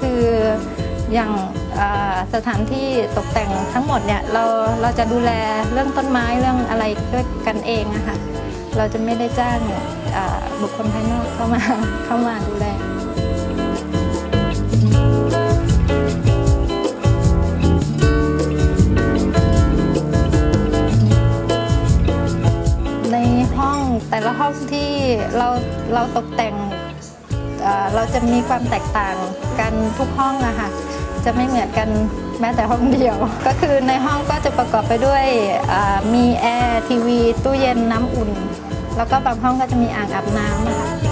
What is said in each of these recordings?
คืออย่างสถานที่ตกแต่งทั้งหมดเนี่ยเราเราจะดูแลเรื่องต้นไม้เรื่องอะไรด้วยกันเองอะค่ะเราจะไม่ได้จ้างบุคคลภายนอกเข้ามาเข้ามาดูแลในห้องแต่ละห้องที่เราเราตกแต่ง เราจะมีความแตกต่างกันทุกห้องอะค่ะจะไม่เหมือนกันแม้แต่ห้องเดียว ก็คือในห้องก็จะประกอบไปด้วยมีแอร์ทีวี ตู้เย็นน้ำอุ่น แล้วก็บางห้องก็จะมีอ่างอาบน้ำนะคะ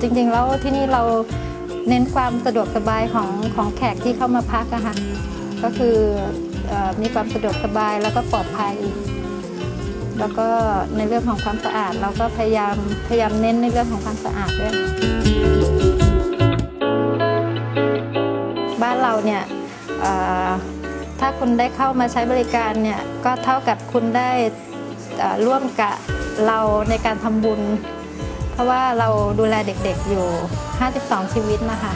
จริงๆ แล้วที่นี่เราเน้นความสะดวกสบายของของแขกที่เข้ามาพักอะค่ะก็คือเออมีความสะดวกสบายแล้วก็ปลอดภัย แล้วก็ในเรื่องของความสะอาดเราก็พยายามพยายามเน้นในเรื่องของความสะอาดด้วยบ้านเราเนี่ยเอ่อถ้าคุณได้เข้ามาใช้บริการเนี่ยก็เท่ากับคุณได้เอ่อร่วมกับเราในการทำบุญ เพราะว่าเราดูแลเด็กๆอยู่ 52 ชีวิตนะคะ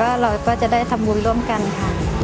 ก็เราก็จะได้ทำบุญร่วมกันค่ะ